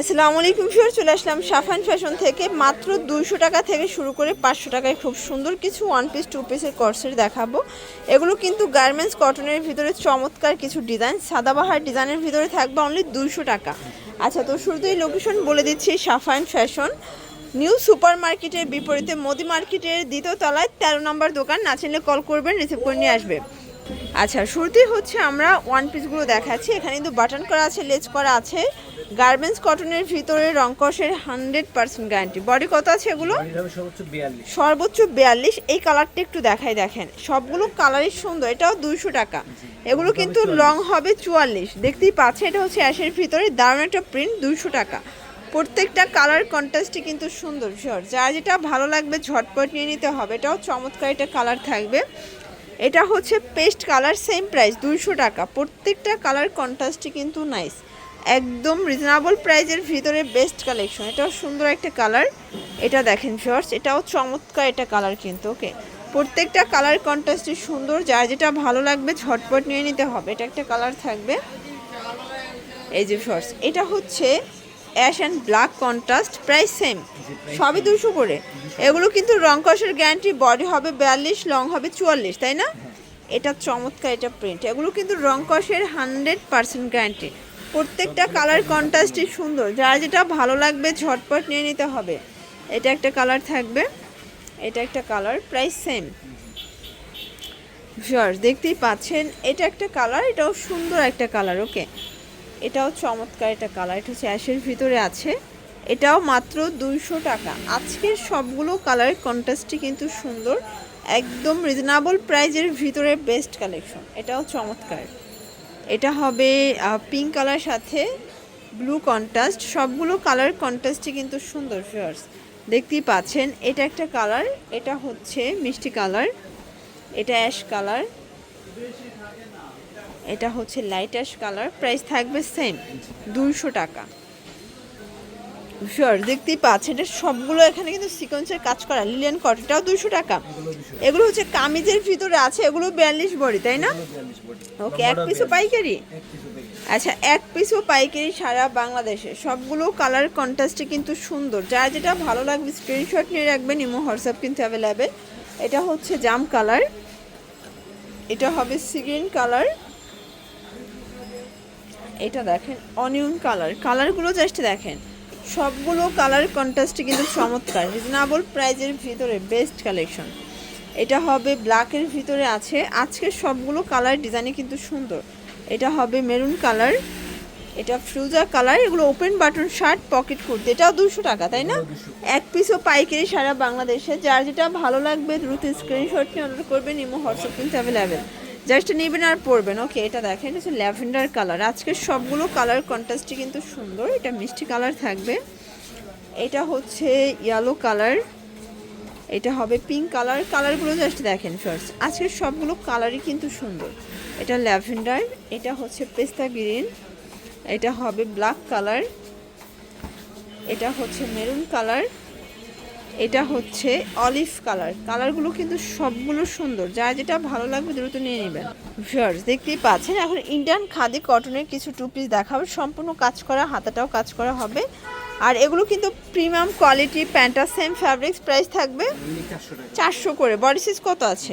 আসসালামু আলাইকুম ফিওর চলে আসলাম সাফান ফ্যাশন থেকে। মাত্র দুইশো টাকা থেকে শুরু করে পাঁচশো টাকায় খুব সুন্দর কিছু ওয়ান পিস টু পিসের কর্সের দেখাবো। এগুলো কিন্তু গার্মেন্টস কটনের ভিতরে চমৎকার কিছু ডিজাইন সাদাবাহার ডিজাইনের ভিতরে থাকবে অনলি দুইশো টাকা। আচ্ছা তো শুরুতেই লোকেশন বলে দিচ্ছি সাফান ফ্যাশন। নিউ সুপার মার্কেটের বিপরীতে মোদি মার্কেটের দ্বিতীয় তলায় তেরো নম্বর দোকান, না চিনলে কল করবেন রিসিভ করে নিয়ে আসবে। আচ্ছা শুরুতেই হচ্ছে আমরা ওয়ান পিসগুলো দেখাচ্ছি। এখানে কিন্তু বাটন করা আছে, লেজ করা আছে। গার্মেন্টস কটনের ভিতরে রংকসের হান্ড্রেড পার্সেন্ট গ্যারান্টি। বডি কত আছে এগুলো? সর্বোচ্চ বিয়াল্লিশ। এই কালারটা একটু দেখাই দেখেন। সবগুলো কালারই সুন্দর এটাও দুইশো টাকা। এগুলো কিন্তু লং হবে চুয়াল্লিশ। দেখতেই পাচ্ছে এটা হচ্ছে অ্যাশের ভিতরে দারুণ একটা প্রিন্ট দুইশো টাকা। প্রত্যেকটা কালার কন্ট্রাস্টই কিন্তু সুন্দর শিওর যা যেটা ভালো লাগবে ঝটপট নিয়ে নিতে হবে। এটাও চমৎকার একটা কালার থাকবে। এটা হচ্ছে পেস্ট কালার সেম প্রাইস দুইশো টাকা। প্রত্যেকটা কালার কন্ট্রাস্টই কিন্তু নাইস একদম রিজনেবল প্রাইজের ভিতরে বেস্ট কালেকশন এটাও সুন্দর একটা কালার এটা দেখেন শর্টস এটাও চমৎকার একটা কালার কিন্তু ওকে প্রত্যেকটা কালার কন্ট্রাস্টই সুন্দর, যার যেটা ভালো লাগবে ঝটপট নিয়ে নিতে হবে। এটা একটা কালার থাকবে। এই যে শর্টস এটা হচ্ছে ash and black contrast price same সবই দুশো করে। এগুলো কিন্তু রং কষের গ্যারান্টি বডি হবে বিয়াল্লিশ লং হবে চুয়াল্লিশ, তাই না? এটা চমৎকার এটা প্রিন্ট এগুলো কিন্তু রং কষের হান্ড্রেড পার্সেন্ট গ্যারান্টি প্রত্যেকটা কালার কন্ট্রাস্টই সুন্দর। যার যেটা ভালো লাগবে ঝটপট নিয়ে নিতে হবে। এটা একটা কালার থাকবে, এটা একটা কালার প্রাইস সেম শিওর দেখতেই পাচ্ছেন, এটা একটা কালার এটাও সুন্দর একটা কালার ওকে এটাও চমৎকার একটা কালার এটা হচ্ছে অ্যাশের ভিতরে আছে। এটাও মাত্র দুইশো টাকা। আজকের সবগুলো কালার কন্ট্রাস্টই কিন্তু সুন্দর, একদম রিজনেবল প্রাইজের ভিতরে বেস্ট কালেকশন এটাও চমৎকার। এটা হবে পিঙ্ক কালার সাথে ব্লু কন্ট্রাস্ট সবগুলো কালার কন্ট্রাস্টই কিন্তু সুন্দর ফিয়ার্স দেখতেই পাচ্ছেন, এটা একটা কালার এটা হচ্ছে মিষ্টি কালার এটা অ্যাশ কালার এটা হচ্ছে লাইট অ্যাশ কালার প্রাইস থাকবে সেম দুইশো টাকা। শিওর দেখতেই পাচ্ছেন এটা সবগুলো এখানে কিন্তু সিকোয়েন্সের কাজ করা। লিলিয়ান কট এটাও দুইশো টাকা। এগুলো হচ্ছে কামিজের ভিতরে আছে এগুলো বিয়াল্লিশ বড়ি তাই না? ওকে এক পিসও পাইকারি? আচ্ছা এক পিসও পাইকারি সারা বাংলাদেশে। সবগুলো কালার কন্ট্রাস্টে কিন্তু সুন্দর। যার যেটা ভালো লাগবে স্ক্রিনশট নিয়ে রাখবেন ইমো হোয়াটসঅ্যাপ কিন্তু অ্যাভেলেবেল এটা হচ্ছে জাম কালার এটা হবে সিগ্রিন কালার এটা দেখেন অনিয়ন কালার কালারগুলো জাস্ট দেখেন। সবগুলো কালার কন্ট্রাস্টে কিন্তু চমৎকার। রিজনেবল প্রাইজের ভিতরে বেস্ট কালেকশন এটা হবে ব্ল্যাকের ভিতরে আছে। আজকের সবগুলো কালার ডিজাইনে কিন্তু সুন্দর। এটা হবে মেরুন কালার এটা ফ্রুজা কালার এগুলো open button shirt pocket kurti. এটাও দুশো টাকা তাই না? এক পিসও পাইকারি সারা বাংলাদেশে। যার যেটা ভালো লাগবে দ্রুত স্ক্রিনশট নিয়ে অর্ডার করবেন ইমো হোয়াটসঅ্যাপ কিন্তু অ্যাভেলেবেল জাস্ট নেবেন আর পরবেন। ওকে এটা দেখেন, এটা হচ্ছে ল্যাভেন্ডার কালার। আজকের সবগুলো কালার কন্ট্রাস্টই কিন্তু সুন্দর। এটা মিষ্টি কালার থাকবে। এটা হচ্ছে ইয়েলো কালার। এটা হবে পিঙ্ক কালার। কালারগুলো জাস্ট দেখেন ফার্স্ট আজকের সবগুলো কালারই কিন্তু সুন্দর। এটা ল্যাভেন্ডার, এটা হচ্ছে পেস্তা গ্রিন, এটা হবে ব্ল্যাক কালার, এটা হচ্ছে মেরুন কালার। এটা হচ্ছে অলিভ কালার। কালারগুলো কিন্তু সবগুলো সুন্দর। যা যেটা ভালো লাগবে দ্রুত নিয়ে নেবেন। ভিউয়ার্স, দেখতেই পাচ্ছেন, এখন ইন্ডিয়ান খাদি কটনের কিছু টু পিস দেখাবো। সম্পূর্ণ কাজ করা, হাতাটাও কাজ করা হবে। আর এগুলো কিন্তু প্রিমিয়াম কোয়ালিটি প্যান্টা সেম ফ্যাব্রিক্স প্রাইস থাকবে চারশো করে। বডি সাইজ কত আছে?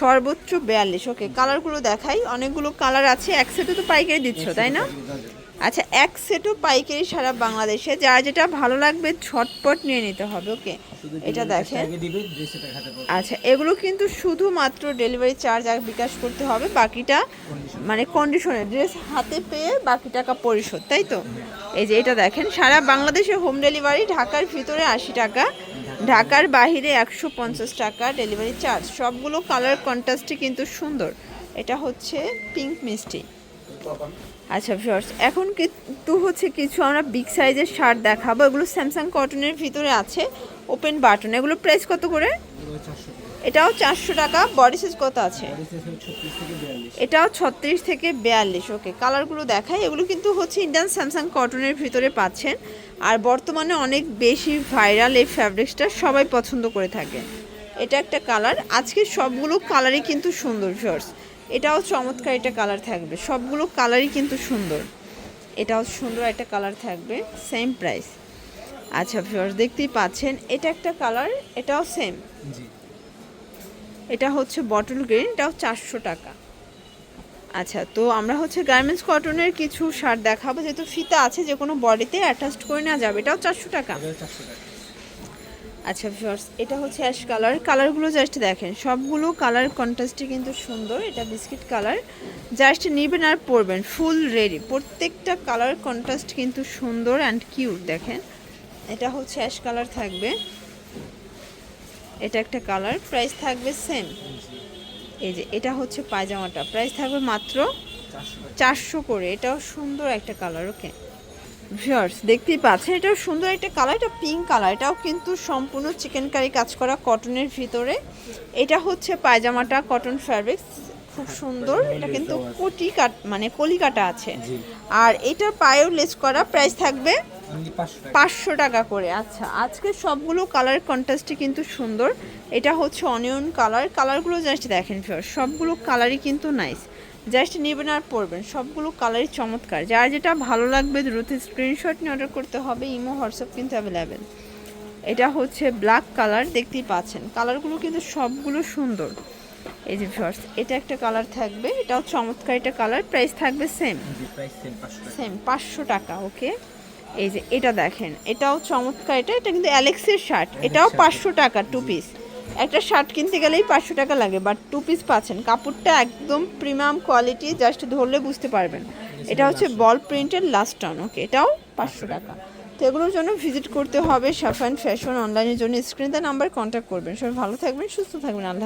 সর্বোচ্চ বিয়াল্লিশ। ওকে কালারগুলো দেখাই। অনেকগুলো কালার আছে এক সেটে তো পাইকারি দিচ্ছ, তাই না? আচ্ছা এক সেটও পাইকারি সারা বাংলাদেশে যার যেটা ভালো লাগবে ছটপট নিয়ে নিতে হবে ওকে? এটা দেখেন। আচ্ছা এগুলো কিন্তু শুধুমাত্র ডেলিভারি চার্জ আর বিকাশ করতে হবে বাকিটা মানে কন্ডিশনে ড্রেস হাতে পেয়ে বাকি টাকা পরিশোধ তাই তো? এই যে এটা দেখেন সারা বাংলাদেশে হোম ডেলিভারি ঢাকার ভিতরে আশি টাকা ঢাকার বাইরে একশো পঞ্চাশ টাকা ডেলিভারি চার্জ সবগুলো কালার কন্ট্রাস্টই কিন্তু সুন্দর। এটা হচ্ছে পিঙ্ক মিষ্টি। আচ্ছা ভিউয়ার্স এখন কিন্তু হচ্ছে কিছু আমরা বিগ সাইজের শার্ট দেখাবো। এগুলো স্যামসাং কটনের ভিতরে আছে। ওপেন বাটন এগুলো প্রাইস কত করে? এটাও চারশো টাকা। বডি সাইজ কত আছে? এটাও ছত্রিশ থেকে বিয়াল্লিশ। ওকে কালারগুলো দেখাই। এগুলো কিন্তু হচ্ছে ইন্ডিয়ান স্যামসাং কটনের ভিতরে পাচ্ছেন। আর বর্তমানে অনেক বেশি ভাইরাল এই ফ্যাব্রিক্সটা সবাই পছন্দ করে থাকে। এটা একটা কালার আজকে সবগুলো কালারই কিন্তু সুন্দর শর্টস এটাও চমৎকার এটা কালার থাকবে। সবগুলো কালারই কিন্তু সুন্দর। এটাও সুন্দর একটা কালার থাকবে সেম প্রাইস আচ্ছা ভিউয়ার্স দেখতেই পাচ্ছেন এটা একটা কালার এটাও সেম এটা হচ্ছে বটল গ্রিন এটাও চারশো টাকা। আচ্ছা তো আমরা হচ্ছে গার্মেন্টস কটনের কিছু শার্ট দেখাবো যেহেতু ফিতা আছে যে কোনো বডিতে অ্যাটাচড করে নেওয়া যাবে এটাও চারশো টাকা। এটা চারশো টাকা। আচ্ছা ভিউয়ার্স এটা হচ্ছে অ্যাশ কালার কালারগুলো জাস্ট দেখেন, সবগুলো কালার কন্ট্রাস্টই কিন্তু সুন্দর, এটা বিস্কিট কালার জাস্ট নেবেন আর পরবেন ফুল রেডি প্রত্যেকটা কালার কন্ট্রাস্ট কিন্তু সুন্দর অ্যান্ড কিউট দেখেন। এটা হচ্ছে অ্যাশ কালার থাকবে। এটা একটা কালার প্রাইস থাকবে সেম এই যে, এটা হচ্ছে পায়জামাটা প্রাইস থাকবে মাত্র চারশো করে। এটাও সুন্দর একটা কালার ওকে ভিউয়ার্স দেখতেই পাচ্ছেন এটাও সুন্দর একটা কালার এটা পিঙ্ক কালার এটাও কিন্তু সম্পূর্ণ চিকেন কারি কাজ করা কটনের ভিতরে। এটা হচ্ছে পায়জামাটা কটন ফ্যাব্রিক্স খুব সুন্দর এটা কিন্তু কোটি কাট মানে কলি কাটা আছে আর এটার পায়েও লেস করা প্রাইস থাকবে পাঁচশো টাকা। করে আচ্ছা। আজকে সবগুলো কালার কন্ট্রাস্টই কিন্তু সুন্দর। এটা হচ্ছে অনিয়ন কালার কালারগুলো জাস্ট দেখেন ভিউয়ার্স সবগুলো কালারই কিন্তু নাইস জাস্ট নেবেন আর পরবেন। সবগুলো কালারই চমৎকার। যার যেটা ভালো লাগবে দ্রুত স্ক্রিনশট নিয়ে অর্ডার করতে হবে। ইমো হোয়াটসঅ্যাপ কিন্তু অ্যাভেলেবেল এটা হচ্ছে ব্ল্যাক কালার দেখতেই পাচ্ছেন। কালারগুলো কিন্তু সবগুলো সুন্দর। এই যে ভিউয়ার্স এটা একটা কালার থাকবে। এটাও চমৎকার একটা কালার প্রাইস থাকবে সেম সেম পাঁচশো টাকা। ওকে এই যে এটা দেখেন। এটাও চমৎকার। এটা এটা কিন্তু অ্যালেক্সের শার্ট এটাও পাঁচশো টাকা টু পিস একটা শার্ট কিনতে গেলেই পাঁচশো টাকা লাগে বাট টু পিস পাচ্ছেন। কাপড়টা একদম প্রিমিয়াম কোয়ালিটি জাস্ট ধরলে বুঝতে পারবেন। এটা হচ্ছে বল প্রিন্টের লাস্ট টাউন ওকে এটাও পাঁচশো টাকা। তো এগুলোর জন্য ভিজিট করতে হবে সাফান ফ্যাশন অনলাইনের জন্য। স্ক্রিন নাম্বার কন্ট্যাক্ট করবেন। সবাই ভালো থাকবেন, সুস্থ থাকবেন, আল্লাহ